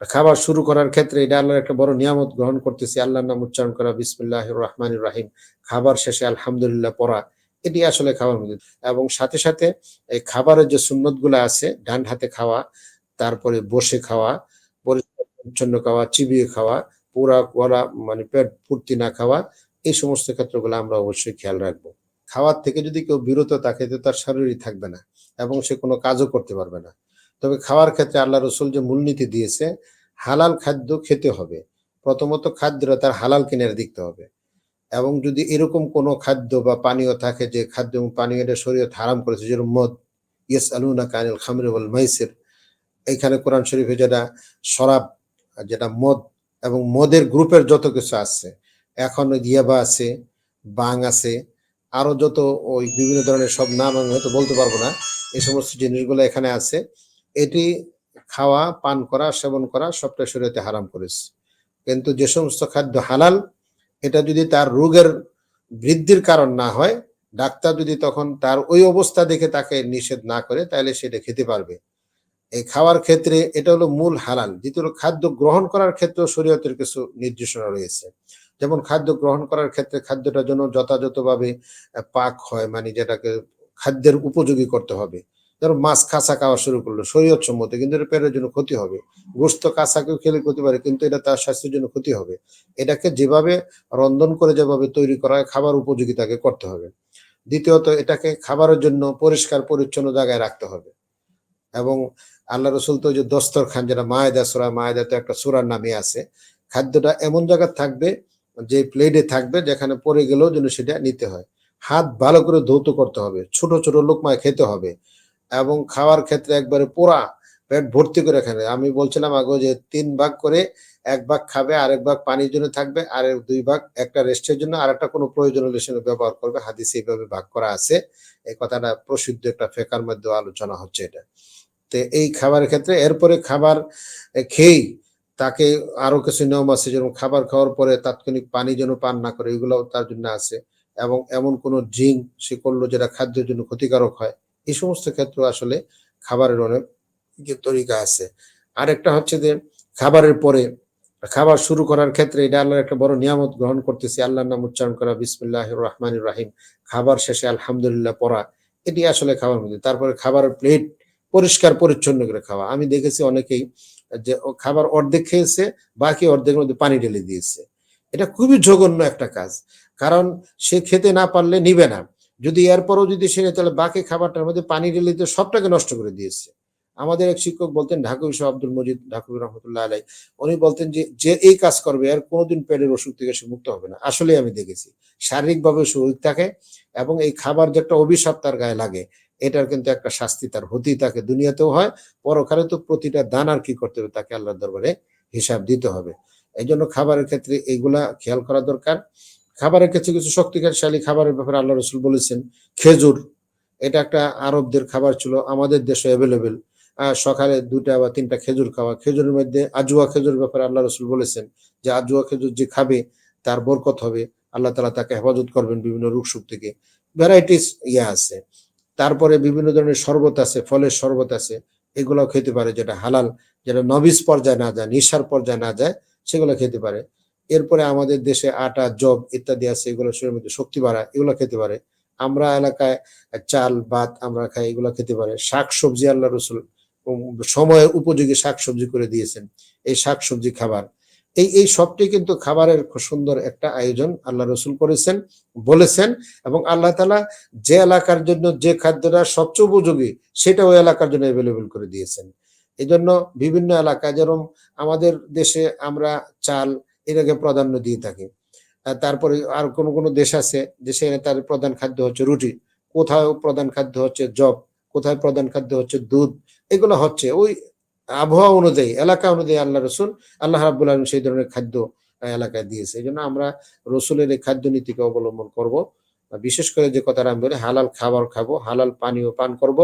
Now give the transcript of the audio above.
খাবার শুরু করার ক্ষেত্রে এটা আল্লাহর একটা বড় নিয়ামত গ্রহণ করতেছি। আল্লাহর নাম উচ্চারণ করা বিসমিল্লাহ রহমান রাহিম। খাবার শেষে আলহামদুলিল্লাহ পড়া, এটি আসলে খাবার মধ্যে। এবং সাথে সাথে এই খাবারের যে সুন্নতগুলো আছে, ডান হাতে খাওয়া, তারপরে বসে খাওয়া পরিচ্ছন্ন খাওয়া, চিবিয়ে খাওয়া পুরা করা মানে পেট পূর্তি না খাওয়া, এই সমস্ত ক্ষেত্রগুলো আমরা অবশ্যই খেয়াল রাখব। খাওয়ার থেকে যদি কেউ বিরত থাকে, তো তার শরীরই থাকবে না এবং সে কোনো কাজও করতে পারবে না। তবে খাওয়ার ক্ষেত্রে আল্লাহ রসুল যে মূলনীতি দিয়েছে, হালাল খাদ্য খেতে হবে। প্রথমত খাদ্যটা তার হালাল কিনে দেখতে হবে। এবং যদি এরকম কোনো খাদ্য বা পানীয় থাকে যে খাদ্য এবং পানীয়টা শরীয়ত হারাম করেছে, যেরকম মদ ইয়েস আলুনা কানিল খামরে বল মাইসির, এইখানে কোরআন শরীফে যেটা শরাব, যেটা মদ এবং মদের গ্রুপের যত কিছু আছে, এখন ইয়াবা আছে, বাং আছে, আরও যত ওই বিভিন্ন ধরনের সব নাম আমি হয়তো বলতে পারব না এই সমস্ত জিনিসগুলো এখানে আছে। এটি খাওয়া, পান করা, সেবন করা সবটা শরীয়তে হারাম করেছে। কিন্তু যে সমস্ত খাদ্য হালাল, এটা যদি তার রোগের বৃদ্ধির কারণ না হয়, ডাক্তার যদি তখন তার ওই অবস্থা দেখে তাকে নিষেধ না করে, তাহলে সেটা খেতে পারবে। এই খাওয়ার ক্ষেত্রে এটা হলো মূল হালাল। দ্বিতীয় খাদ্য গ্রহণ করার ক্ষেত্রেও শরীয়তের কিছু নির্দেশনা রয়েছে। যেমন খাদ্য গ্রহণ করার ক্ষেত্রে খাদ্যটা যেন যথাযথভাবে পাক হয় মানে যেটাকে খাদ্যের উপযোগী করতে হবে। ধরো মাছ কাঁচা খাওয়া শুরু করল, শরীয়ত সম্মত, কিন্তু এটা পেটের জন্য ক্ষতি হবে। গোস্ত কাঁচা কেউ খেলে ক্ষতি পারে, কিন্তু এটা তার স্বাস্থ্যের জন্য ক্ষতি হবে। এটাকে যেভাবে রন্ধন করে যেভাবে তৈরি করা হয়, খাবার উপযোগী তাকে করতে হবে। দ্বিতীয়ত, এটাকে খাবারের জন্য পরিষ্কার, পরিচ্ছন্ন জায়গায় রাখতে হবে। এবং আল্লাহ রসুল তো যে দস্তর খান যেটা মায়েদা সুরা মায়েদা তো একটা সুরার নামে আছে, খাদ্যটা এমন জায়গা থাকবে, যে প্লেটে থাকবে, যেখানে পড়ে গেলেও যেন সেটা নিতে হয়। হাত ভালো করে ধৌত করতে হবে, ছোট ছোট লোকমায় খেতে হবে। এবং খাওয়ার ক্ষেত্রে একবারে পোড়া পেট ভর্তি করে খেলে আমি বলছিলাম আগে যে তিন ভাগ করে এক ভাগ খাবে, আরেক ভাগ পানির জন্য থাকবে, আর দুই ভাগ একটা রেস্টের জন্য, আর একটা কোনো প্রয়োজন হলে ব্যবহার করবে। হাদিস এইভাবে ভাগ করা আছে। এই কথাটা প্রসিদ্ধ একটা ফেকার মধ্যে আলোচনা হচ্ছে এটা। তো এই খাবারের ক্ষেত্রে এরপরে খাবার খেয়েই তাকে আরও কিছু নিয়ম আছে, যেমন খাবার খাওয়ার পরে তাৎক্ষণিক পানি যেন পান না করে, এগুলোও তার জন্য আছে। এবং এমন কোনো ড্রিঙ্ক সে করল যেটা খাদ্যের জন্য ক্ষতিকারক হয় এই সমস্ত ক্ষেত্রে আসলে খাবারের অনেক তরিকা আছে। আরেকটা হচ্ছে যে, খাবারের পরে খাবার শুরু করার ক্ষেত্রে এটা আল্লাহর একটা বড় নিয়ামত গ্রহণ করতেছি। আল্লাহর নাম উচ্চারণ করা বিসমিল্লাহ রহমান রাহিম। খাবার শেষে আলহামদুলিল্লাহ পড়া, এটি আসলে খাবার মধ্যে। তারপরে খাবারের প্লেট পরিষ্কার, পরিচ্ছন্ন করে খাওয়া। আমি দেখেছি অনেকেই যে খাবার অর্ধেক খেয়েছে, বাকি অর্ধেকের মধ্যে পানি ঢেলে দিয়েছে। এটা খুবই জঘন্য একটা কাজ। কারণ সে খেতে না পারলে নিবে না। যদি এরপরও যদি সে তাহলে বাকি খাবারটার মধ্যে পানি ঢেলে দিয়ে সবটাকে নষ্ট করে দিয়েছে। আমাদের এক শিক্ষক বলতেন, ঢাকা বিশ্ব আব্দুল মজিদ, ঢাকা রহমতুল্লাহ আলাই উনি বলতেন যে যে এই কাজ করবে আর কোনোদিন পেটের অসুখ থেকে সে মুক্ত হবে না। আসলে আমি দেখেছি, শারীরিকভাবে উইক থাকে এবং এই খাবার যে একটা অভিশাপ তার গায়ে লাগে, এটার কিন্তু একটা শাস্তি তার হতেই থাকে, দুনিয়াতেও হয় পরকালে তো প্রতিটা দান আর কি করতে হবে, তাকে আল্লাহর দরবারে হিসাব দিতে হবে। এই জন্য খাবারের ক্ষেত্রে এইগুলা খেয়াল করা দরকার। খাবারের কিছু কিছু শক্তিশালী খাবারের ব্যাপারে আল্লাহ রসুল বলেছেন, খেজুর, এটা একটা আরবদের খাবার ছিল, আমাদের দেশে অ্যাভেলেবেল সকালে দুটা বা তিনটা খেজুর খাওয়া, খেজুরের মধ্যে আজুয়া খেজুর ব্যাপারে আল্লাহ রসুল বলেছেন যে আজুয়া খেজুর যে খাবে, তার বরকত হবে, আল্লাহ তালা তাকে হেফাজত করবেন বিভিন্ন রোগ সুখ থেকে। ভ্যারাইটিস ইয়ে আছে। তারপরে বিভিন্ন ধরনের শরবত আছে, ফলের শরবত আছে এগুলো খেতে পারে, যেটা হালাল, যেটা নবিস পর্যায়ে না যায়, নিঃসার পর্যায়ে না যায়, সেগুলো খেতে পারে। এরপরে আমাদের দেশে আটা জব ইত্যাদি আছে, এগুলো শরীরের মধ্যে শক্তি বাড়ায়, এগুলো খেতে পারে। আমরা এলাকায় চাল, ভাত আমরা খাই, এগুলো খেতে পারে। শাক সবজি আল্লাহ রসুল সময় উপযোগী শাক সবজি করে দিয়েছেন এই শাক সবজি খাবার। এই এই সবটি কিন্তু খাবারের খুব সুন্দর একটা আয়োজন আল্লাহ রসুল করেছেন, বলেছেন এবং আল্লাহ তালা যে এলাকার জন্য যে খাদ্যটা সবচেয়ে উপযোগী সেটা ওই এলাকার জন্য অ্যাভেলেবেল করে দিয়েছেন। এই বিভিন্ন এলাকায়, যেরকম আমাদের দেশে আমরা চাল এটাকে প্রাধান্য দিয়ে থাকে। তারপরে আর কোন কোন দেশ আছে দেশে তার প্রধান খাদ্য হচ্ছে রুটি, কোথাও প্রধান খাদ্য হচ্ছে জব কোথায় প্রধান খাদ্য হচ্ছে দুধ, এগুলো হচ্ছে ওই আবহাওয়া অনুযায়ী, এলাকা অনুযায়ী আল্লাহ রসুল, আল্লাহ রাবুল আলম সেই ধরনের খাদ্য এলাকায় দিয়েছে। এই জন্য আমরা রসুলের এই খাদ্য নীতিকে অবলম্বন করব। বিশেষ করে যে কথাটা আমি বলি, হালাল খাবার খাব, হালাল পানীয় পান করব।